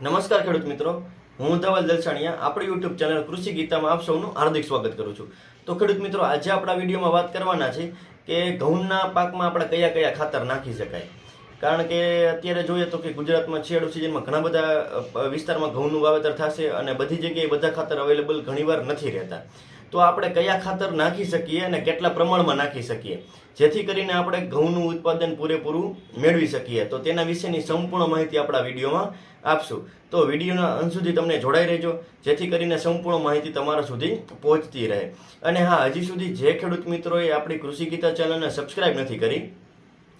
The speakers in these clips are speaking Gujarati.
નમસ્કાર ખેડૂત મિત્રો. હું ધવલ દલસાણીયા. આપણી યુટ્યુબ ચેનલ કૃષિ ગીતામાં આપ સૌનું હાર્દિક સ્વાગત કરું છું. તો ખેડૂત મિત્રો, આજે આપણા વિડીયોમાં વાત કરવાના છે કે ઘઉંના પાકમાં આપણે કયા કયા ખાતર નાખી શકાય. કારણ કે અત્યારે જોઈએ તો કે ગુજરાતમાં શિયાળુ સિઝનમાં ઘણા બધા વિસ્તારમાં ઘઉંનું વાવેતર થશે અને બધી જગ્યાએ બધા ખાતર અવેલેબલ ઘણીવાર નથી રહેતા. તો આપણે કયા ખાતર નાખી શકીએ અને કેટલા પ્રમાણમાં નાખી શકીએ? જેથી કરીને આપણે ઘઉંનું ઉત્પાદન પૂરેપૂરું મેળવી શકીએ. તો તેના વિશેની સંપૂર્ણ માહિતી આપણા વિડીયોમાં આપશું. તો વિડીયોના અંત સુધી તમને જોડાઈ રહેજો, જેથી કરીને સંપૂર્ણ માહિતી તમારા સુધી પહોંચતી રહે. અને હા, હજી સુધી જે ખેડૂત મિત્રોએ આપણી કૃષિ ગીતા ચેનલને સબસ્ક્રાઇબ નથી કરી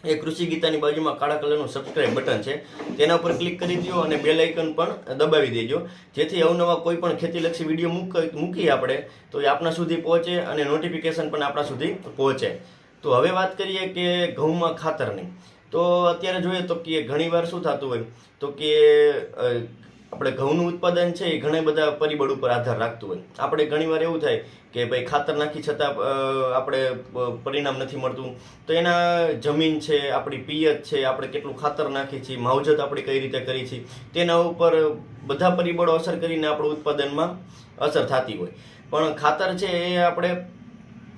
એ કૃષિ ગીતાની બાજુમાં કાળા કલરનું સબસ્ક્રાઇબ બટન છે. તેના ઉપર ક્લિક કરી દો અને બેલ આઇકન પણ દબાવી દેજો. જેથી અવનવા કોઈ પણ ખેતીલક્ષી વીડિયો મૂક, મૂકીએ આપણે, તો એ આપણા સુધી પહોંચે અને નોટિફિકેશન પણ આપણા સુધી પહોંચે. તો હવે વાત કરીએ કે ઘઉંમાં ખાતરની. તો અત્યારે જોઈએ તો કે ઘણીવાર શું થતું હોય તો કે આપણે ઘઉંનું ઉત્પાદન છે એ ઘણા બધા પરિબળ ઉપર આધાર રાખતું હોય. આપણે ઘણીવાર એવું થાય કે ભાઈ ખાતર નાખી છતાં આપણે પરિણામ નથી મળતું. તો એના જમીન છે, આપણી પિયત છે, આપણે કેટલું ખાતર નાખીએ છીએ, માવજત આપણે કઈ રીતે કરી છે તેના ઉપર બધા પરિબળો અસર કરીને આપણું ઉત્પાદનમાં અસર થતી હોય. પણ ખાતર છે એ આપણે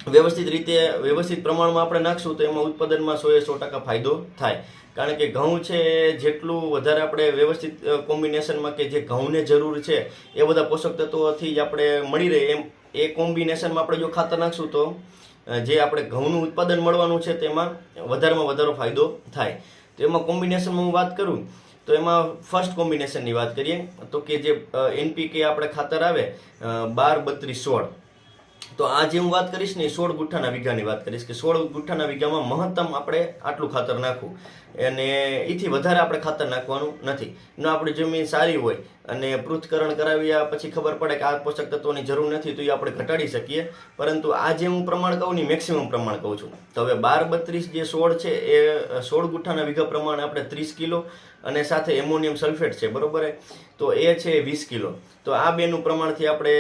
વ્યવસ્થિત રીતે, વ્યવસ્થિત પ્રમાણમાં આપણે નાખશું તો એમાં ઉત્પાદનમાં સો એ સો ટકા ફાયદો થાય. કારણ કે ઘઉં છે, જેટલું વધારે આપણે વ્યવસ્થિત કોમ્બિનેશનમાં કે જે ઘઉંને જરૂર છે, એ બધા પોષક તત્વોથી જ આપણે મળી રહે. એમ, એ કોમ્બિનેશનમાં આપણે જો ખાતર નાખશું તો જે આપણે ઘઉંનું ઉત્પાદન મળવાનું છે તેમાં વધારેમાં વધારો ફાયદો થાય. તો એમાં કોમ્બિનેશનમાં હું વાત કરું, તો એમાં ફર્સ્ટ કોમ્બિનેશનની વાત કરીએ, તો કે જે એનપીકે આપણે ખાતર આવે બાર, બત્રીસ, સોળ. તો આ જે હું વાત કરીશ ને સોળ ગુઠ્ઠાના વીઘાની વાત કરીશ કે સોળ ગુઠ્ઠાના વીઘામાં મહત્તમ આપણે આટલું ખાતર નાખવું. અને એથી વધારે આપણે ખાતર નાખવાનું નથી. ન આપણી જમીન સારી હોય અને પૃથ્થકરણ કરાવ્યા પછી ખબર પડે કે આ પોષક તત્વોની જરૂર નથી, તો એ આપણે ઘટાડી શકીએ. પરંતુ આ જે હું પ્રમાણ કહું ને મેક્સિમમ પ્રમાણ કહું છું. તો હવે બાર બત્રીસ જે સોળ છે, એ સોળ ગુઠ્ઠાના વીઘા પ્રમાણે આપણે ત્રીસ કિલો અને સાથે એમોનિયમ સલ્ફેટ છે, બરોબર તો એ છે વીસ કિલો. તો આ બેનું પ્રમાણથી આપણે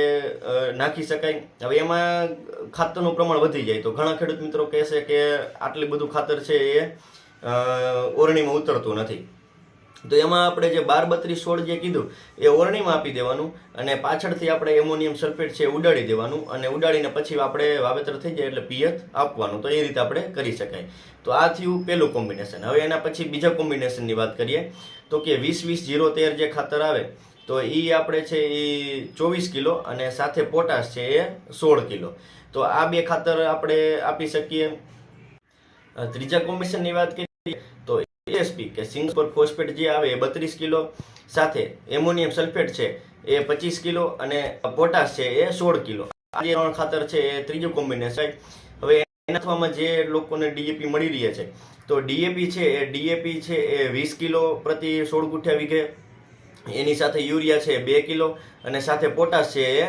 નાખી શકાય. હવે એમાં ખાતરનું પ્રમાણ વધી જાય. તો ઘણા ખેડૂત મિત્રો કહેશે કે આટલું બધું ખાતર છે એ ઓરણીમાં ઉતરતું નથી. તો એમાં આપણે જે બાર બત્રીસ સોળ જે કીધું, એ ઓરણીમાં આપી દેવાનું અને પાછળથી આપણે એમોનિયમ સલ્ફેટ છે ઉડાડી દેવાનું અને ઉડાડીને પછી આપણે વાવેતર થઈ જાય એટલે પિયત આપવાનું. તો એ રીતે આપણે કરી શકાય. તો આ થયું પહેલું કોમ્બિનેશન હવે એના પછી બીજા કોમ્બિનેશનની વાત કરીએ. તો કે વીસ વીસ જીરો તેર જે ખાતર આવે, તો એ આપણે છે એ ચોવીસ કિલો અને સાથે પોટાશ છે એ સોળ કિલો. તો આ બે ખાતર આપણે આપી શકીએ. ત્રીજા કોમ્બિનેશનની વાત કરીએ, તો એસપી કે સિંગ ફોસ્ફેટ જે આવે એ બત્રીસ કિલો સાથે એમોનિયમ સલ્ફેટ છે એ પચીસ કિલો અને પોટાશ છે એ સોળ કિલો. આ ત્રણ ખાતર છે એ ત્રીજું કોમ્બિનેશન હવે એના અથવામાં જે લોકોને ડીએપી મળી રહી છે, તો ડીએપી છે એ ડીએપી છે એ વીસ કિલો પ્રતિ સોળ ગુઠ્યા વીઘે એની સાથે યુરિયા છે બે કિલો અને સાથે પોટાશ છે એ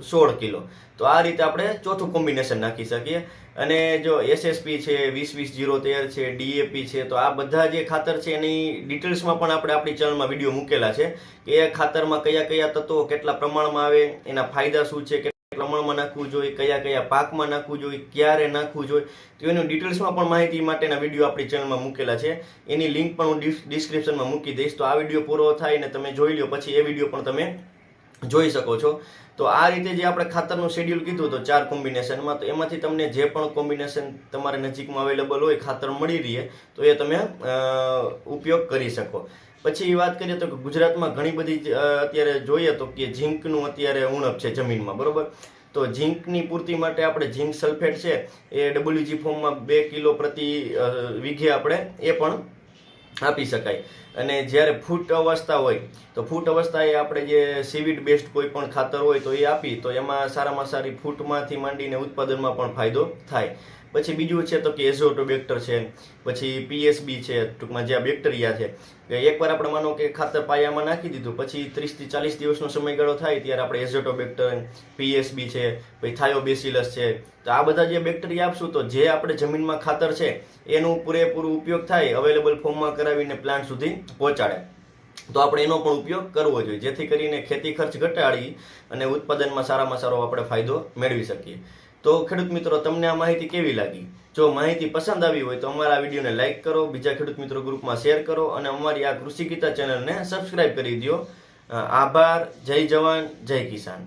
સોળ કિલો. તો આ રીતે આપણે ચોથું કોમ્બિનેશન નાખી શકીએ. અને જો એસએસપી છે, વીસ વીસ જીરો તેર છે ડીએપી છે, તો આ બધા જે ખાતર છે, એની ડિટેલ્સમાં પણ આપણે આપણી ચેનલમાં વીડિયો મૂકેલા છે કે એ ખાતરમાં કયા કયા તત્વો કેટલા પ્રમાણમાં આવે, એના ફાયદા શું છે પ્રમાણમાં નાખવું જોઈએ, કયા કયા પાકમાં નાખવું જોઈએ, ક્યારે નાખવું જોઈએ. તો એનું ડિટેલ્સમાં પણ માહિતી માટેના વીડિયો આપણી ચેનલમાં મૂકેલા છે. એની લિંક પણ હું ડિસ્ક્રિપ્શનમાં મૂકી દઈશ. તો આ વીડિયો પૂરો થાય ને તમે જોઈ લો પછી એ વીડિયો પણ તમે જોઈ શકો છો. તો આ રીતે જે આપણે ખાતરનું શેડ્યુલ કીધું તો ચાર કોમ્બિનેશનમાં તો એમાંથી તમને જે પણ કોમ્બિનેશન તમારે નજીકમાં અવેલેબલ હોય, ખાતર મળી રહે, તો એ તમે ઉપયોગ કરી શકો. પછી વાત કરીએ તો ગુજરાતમાં ઘણી બધી અત્યારે જોઈએ તો કે ઝીંકનું અત્યારે ઉણપ છે જમીનમાં, બરોબર? તો ઝીંકની પૂર્તિ માટે આપણે ઝીંક સલ્ફેટ છે, એ ડબલ્યુજી ફોર્મમાં બે કિલો પ્રતિ વીઘે આપણે એ પણ આપી શકાય. અને જ્યારે ફૂટ અવસ્થા હોય, તો ફૂટ અવસ્થા એ આપણે જે સીવીડ બેસ્ડ કોઈ પણ ખાતર હોય તો એ આપી, તો એમાં સારામાં સારી ફૂટમાંથી માંડીને ઉત્પાદનમાં પણ ફાયદો થાય. પછી બીજું છે તો કે એઝોટોબેક્ટર છે, પછી પીએસબી છે, ટૂંકમાં જે આ બેક્ટેરિયા છે એકવાર આપણે માનો કે ખાતર પાયામાં નાખી દીધું, પછી ત્રીસથી ચાલીસ દિવસનો સમયગાળો થાય ત્યારે આપણે એઝોટોબેક્ટર પીએસબી છે, પછી થાયોબેસિલસ છે. તો આ બધા જે બેક્ટેરિયા આપશું તો જે આપણે જમીનમાં ખાતર છે, એનું પૂરેપૂરું ઉપયોગ થાય, અવેલેબલ ફોર્મમાં કરાવીને પ્લાન્ટ સુધી પહોંચાડે. તો આપણે એનો પણ ઉપયોગ કરવો જોઈએ, જેથી કરીને ખેતી ખર્ચ ઘટાડી અને ઉત્પાદનમાં સારામાં સારો આપણે ફાયદો મેળવી શકીએ. તો ખેડૂત મિત્રો, તમને આ માહિતી કેવી લાગી? જો માહિતી પસંદ આવી હોય તો અમારા વિડીયોને લાઇક કરો, બીજા ખેડૂત મિત્રો ગ્રુપમાં શેર કરો અને અમારી આ કૃષિ ગીતા ચેનલને સબસ્ક્રાઇબ કરી દો આભાર, જય જવાન, જય કિસાન.